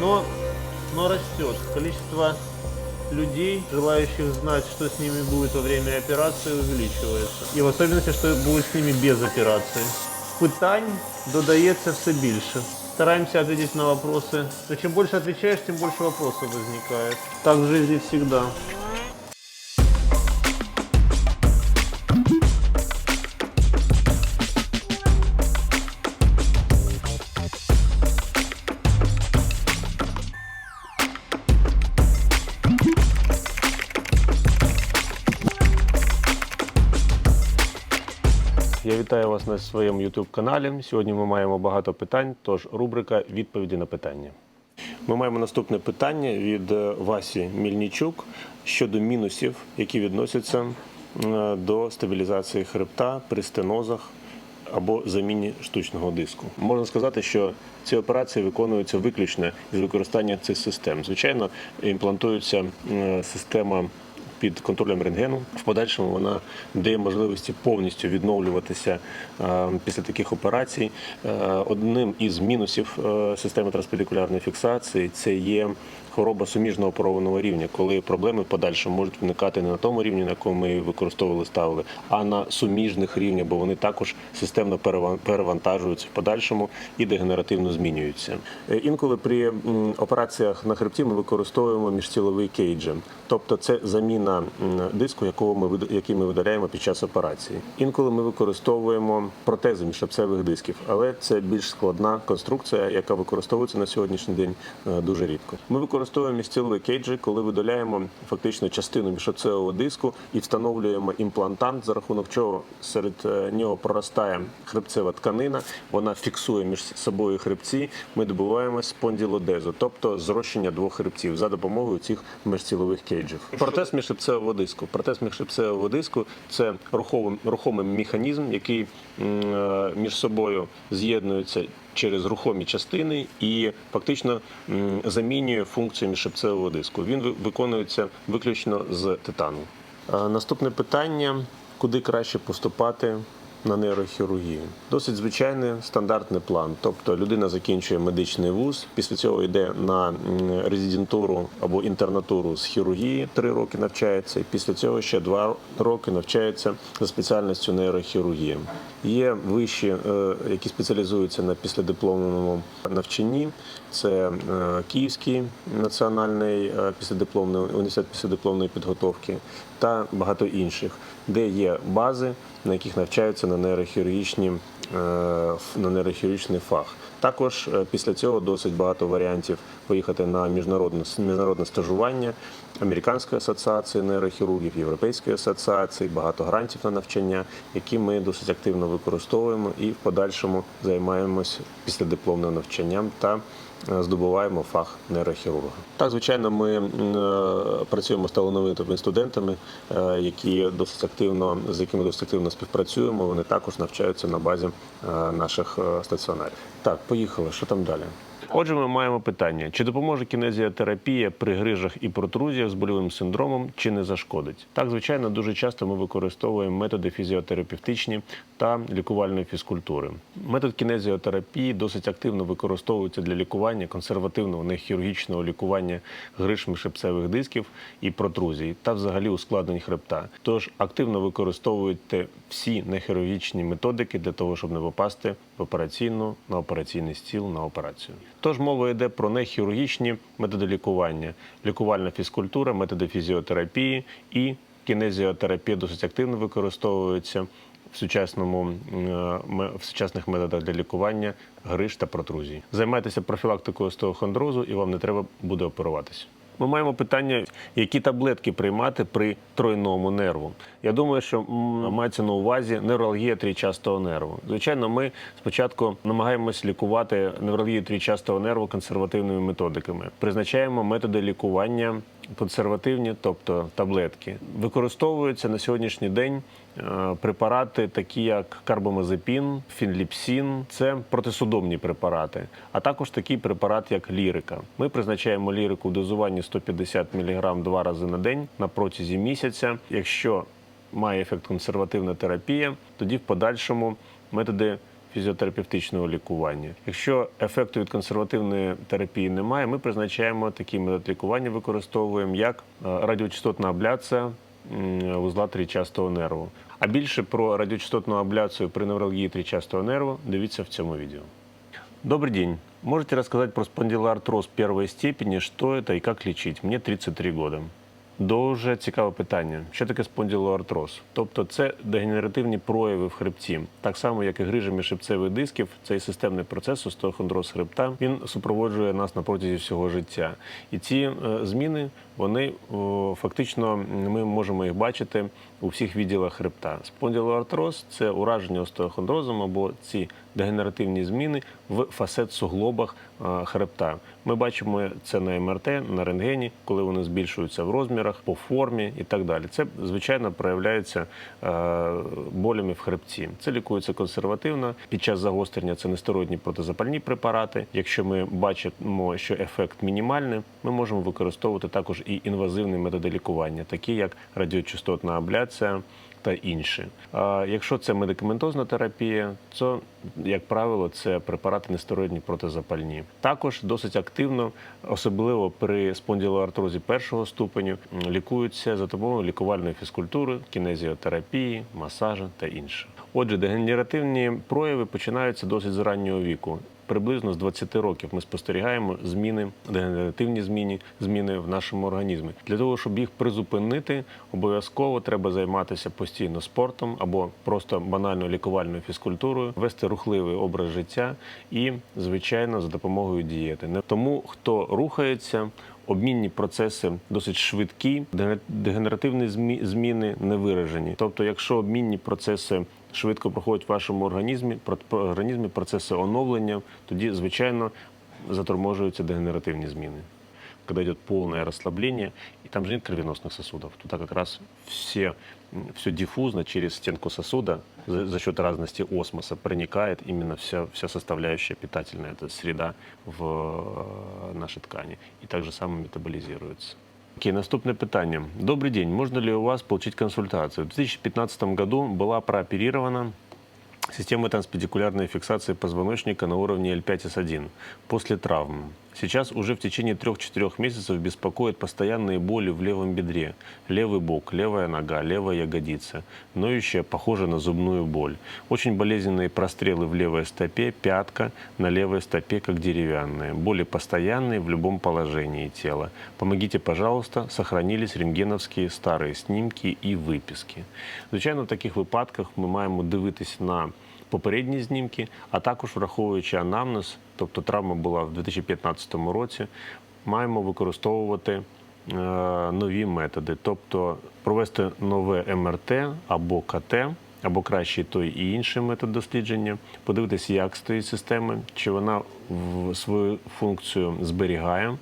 Но, но растет. Количество людей, желающих знать, что с ними будет во время операции, увеличивается. И в особенности, что будет с ними без операции. Питань додається все більше. Стараемся ответить на вопросы. Но чем больше отвечаешь, тем больше вопросов возникает. Так в жизни всегда. Вітаю вас на своєму youtube каналі. Сьогодні ми маємо багато питань, тож рубрика відповіді на питання. Ми маємо наступне питання від е, Васі Мільнічук щодо мінусів, які відносяться до стабілізації хребта при стенозах або заміні штучного диску. Можна сказати, що ці операції виконуються виключно із використання цих систем. Звичайно, імплантується система під контролем рентгену. В подальшому вона дає можливості повністю відновлюватися е, після таких операцій. Е, Одним із мінусів е, системи транспедикулярної фіксації це є хвороба суміжного порованого рівня, коли проблеми в подальшому можуть виникати не на тому рівні, на якому ми використовували, ставили, а на суміжних рівнях, бо вони також системно перевантажуються в подальшому і дегенеративно змінюються. Е, Інколи при операціях на хребті ми використовуємо міжтіловий кейджі, тобто це заміна диску, якого ми який ми видаляємо під час операції. Інколи ми використовуємо протези міжшапцевих дисків, але це більш складна конструкція, яка використовується на сьогоднішній день е, дуже рідко. Ми використовуємо міжтілові кейджі, коли видаляємо фактично частину міжшапцевого диску і встановлюємо імплантант, за рахунок чого серед е, нього проростає хребцева тканина, вона фіксує між собою хребці. Ми добуваємо спонділодезу, тобто зрощення двох хребців за допомогою цих міжцілових кейджів. Протез міжшипцевого диску. Протез міжшипцевого диску це рухомий, рухомий механізм, який е, між собою з'єднується через рухомі частини і фактично замінює функцію міжшипцевого диску. Він виконується виключно з титану. Е, Наступне питання: куди краще поступати на нейрохірургію? Досить звичайний стандартний план. Тобто людина закінчує медичний вуз, після цього йде на резидентуру або інтернатуру з хірургії, три роки навчається, і після цього ще два роки навчається за спеціальністю нейрохірургія. Є вищі, е, які спеціалізуються на післядипломному навчанні. Це е, Київський національний е, післядипломний університет післядипломної підготовки та багато інших, де є бази, на яких навчаються на нейрохірургічні е, на нейрохірургічний фах. Також е, після цього досить багато варіантів поїхати на міжнародне міжнародне стажування Американської асоціації нейрохірургів, Європейської асоціації, багато грантів на навчання, які ми досить активно використовуємо і в подальшому займаємось післядипломним навчанням та здобуваємо фах нейрохірурга. Так, звичайно, ми е, працюємо з талановитими студентами, е, які досить активно з якими досить активно співпрацюємо. Вони також навчаються на базі е, наших е, стаціонарів. Так, поїхали. Що там далі? Отже, ми маємо питання: чи допоможе кінезіотерапія при грижах і протрузіях з больовим синдромом, чи не зашкодить? Так, звичайно, дуже часто ми використовуємо методи фізіотерапевтичні та лікувальної фізкультури. Метод кінезіотерапії досить активно використовується для лікування консервативного нехірургічного лікування гриж міжшипцевих дисків і протрузій та взагалі ускладнень хребта. Тож активно використовуйте всі нехірургічні методики для того, щоб не попасти в операційну на операційний стіл на операцію. Тож мова йде про нехірургічні методи лікування, лікувальна фізкультура, методи фізіотерапії і кінезіотерапія досить активно використовується в сучасному е, в сучасних методах для лікування гриж та протрузій. Займайтеся профілактикою остеохондрозу і вам не треба буде оперуватися. Ми маємо питання, які таблетки приймати при тройному нерву. Я думаю, що мається на увазі невралгія трійчастого нерву. Звичайно, ми спочатку намагаємось лікувати невралгію трійчастого нерву консервативними методиками. Призначаємо методи лікування консервативні, тобто таблетки. Використовуються на сьогоднішній день е, препарати, такі як карбамазепін, фінліпсін, це протисудомні препарати, а також такий препарат, як лірика. Ми призначаємо лірику в дозуванні 150 мг два рази на день на протязі місяця. Якщо має ефект консервативна терапія, тоді в подальшому методи фізіотерапевтичного лікування. Якщо ефекту від консервативної терапії немає, ми призначаємо такий метод лікування, використовуємо як е, радіочастотна абляція вузла трічастого нерву. А більше про радіочастотну абляцію при невралгии трічастого нерву дивіться в цьому відео. Добрый день. Можете рассказать про спондилоартроз первой степени, что это и как лечить? Мне 33 года. Дуже цікаве питання. Що таке спондилоартроз? Тобто це дегенеративні прояви в хребті. Так само, як і грижа міжшипцевих дисків, цей системний процес остеохондроз хребта, він супроводжує нас на протязі всього життя. І ці е, зміни, вони фактично ми можемо їх бачити у всіх відділах хребта. Спондилоартроз – це ураження остеохондрозом або ці дегенеративні зміни в фасет-суглобах е, хребта. Ми бачимо це на МРТ, на рентгені, коли вони збільшуються в розмірах, по формі і так далі. Це звичайно проявляється болями в хребці. Це лікується консервативно. Під час загострення це нестероїдні протизапальні препарати. Якщо ми бачимо, що ефект мінімальний, ми можемо використовувати також і інвазивні методи лікування, такі як радіочастотна абляція та інші. А якщо це медикаментозна терапія, то, як правило, це препарати нестероїдні протизапальні. Також досить активно, особливо при спондилоартрозі першого ступеню, лікуються за допомогою лікувальної фізкультури, кінезіотерапії, масажу та інше. Отже, дегенеративні прояви починаються досить з раннього віку. Приблизно з 20 років ми спостерігаємо зміни, дегенеративні зміни, зміни в нашому організмі. Для того, щоб їх призупинити, обов'язково треба займатися постійно спортом або просто банальною лікувальною фізкультурою, вести рухливий образ життя і, звичайно, за допомогою дієти. Не тому, хто рухається. Обмінні процеси досить швидкі, деге- дегенеративні змі- зміни не виражені. Тобто, якщо обмінні процеси швидко проходять в вашому організмі, організмі процеси оновлення, тоді, звичайно, заторможуються дегенеративні зміны. Когда идет полное расслабление, и там же нет кровеносных сосудов, туда как раз все, все диффузно через стенку сосуда за, за счет разности осмоса проникает именно вся, вся составляющая питательная эта среда в э, наши ткани. И так же само метаболизируется. Окей, наступне питання. Добрый день. Можно ли у вас получить консультацию? В 2015 году была прооперирована Система транспедикулярной фиксации позвоночника на уровне L5S1 после травмы. Сейчас уже в течение 3-4 месяцев беспокоят постоянные боли в левом бедре, левый бок, левая нога, левая ягодица, ноющая, похожа на зубную боль. Очень болезненные прострелы в левой стопе, пятка на левой стопе, как деревянные. Боли постоянные в любом положении тела. Помогите, пожалуйста, сохранились рентгеновські старі снімки і виписки. Звичайно, в таких випадках ми маємо дивитись на попередні знімки, а також враховуючи анамнез, тобто травма була в 2015 році, маємо використовувати е, нові методи, тобто провести нове МРТ або КТ, або краще той і інший метод дослідження, подивитися, як стоїть система, чи вона свою функцію зберігає,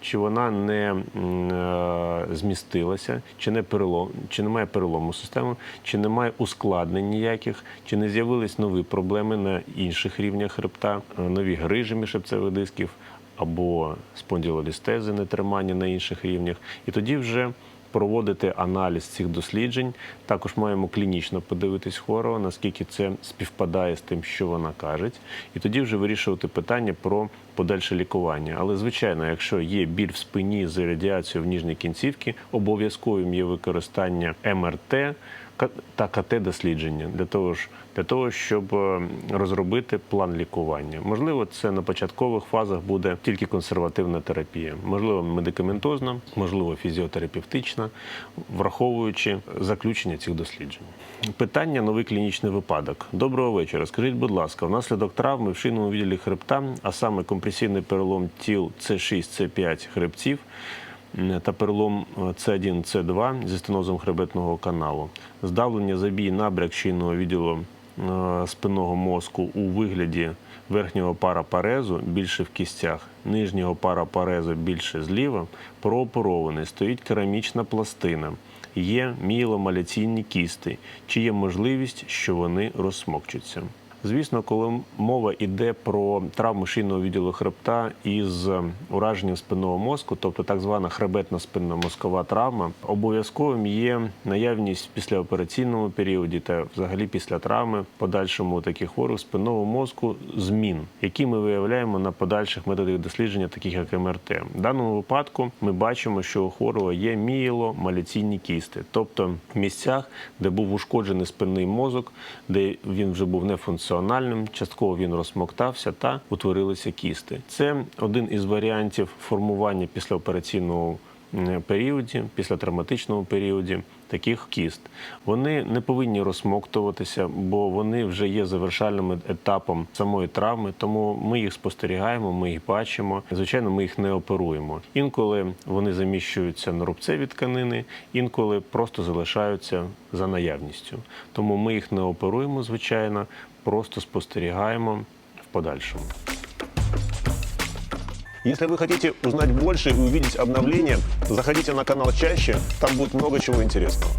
чи вона не е, змістилася, чи не перелом, чи немає перелому системи, чи немає ускладнень ніяких, чи не з'явились нові проблеми на інших рівнях хребта, е, нові грижі міжшипцевих дисків або спондилолістези, нетримання на інших рівнях. І тоді вже проводити аналіз цих досліджень. Також маємо клінічно подивитись хворого, наскільки це співпадає з тим, що вона каже, і тоді вже вирішувати питання про подальше лікування. Але звичайно, якщо є біль в спині з радіацією в ніжній кінцівці, обов'язковим є використання МРТ та КТ-дослідження для того ж для того, щоб е, розробити план лікування. Можливо, це на початкових фазах буде тільки консервативна терапія, можливо, медикаментозна, можливо, фізіотерапевтична, враховуючи заключення цих досліджень. Питання новий клінічний випадок. Доброго вечора. Скажіть, будь ласка, внаслідок травми в шийному відділі хребта, а саме компресійний перелом тіл С6, С5 хребців та перелом С1, С2 зі стенозом хребетного каналу, здавлення забій набряк шийного відділу е, спинного мозку у вигляді верхнього пара парезу більше в кістях, нижнього пара парезу більше зліва, прооперований, стоїть керамічна пластина. Є мієломаляційні кісти, чи є можливість, що вони розсмокчуться. Звісно, коли мова йде про травму шийного відділу хребта із ураженням спинного мозку, тобто так звана хребетно-спинна мозкова травма, обов'язковим є наявність в післяопераційному періоді та взагалі після травми подальшому таких хворих спинного мозку змін, які ми виявляємо на подальших методах дослідження, таких як МРТ. В даному випадку ми бачимо, що у хворого є мієломаляційні кісти, тобто в місцях, де був ушкоджений спинний мозок, де він вже був нефункціональним, частково він розсмоктався та утворилися кісти. Це один із варіантів формування післяопераційного періоді, після травматичному періоді таких кіст. Вони не повинні розсмоктуватися, бо вони вже є завершальним етапом самої травми, тому ми їх спостерігаємо, ми їх бачимо. Звичайно, ми їх не оперуємо. Інколи вони заміщуються на рубцеві тканини, інколи просто залишаються за наявністю. Тому ми їх не оперуємо, звичайно, просто спостерігаємо в подальшому. Если вы хотите узнать больше и увидеть обновления, заходите на канал чаще, там будет много чего интересного.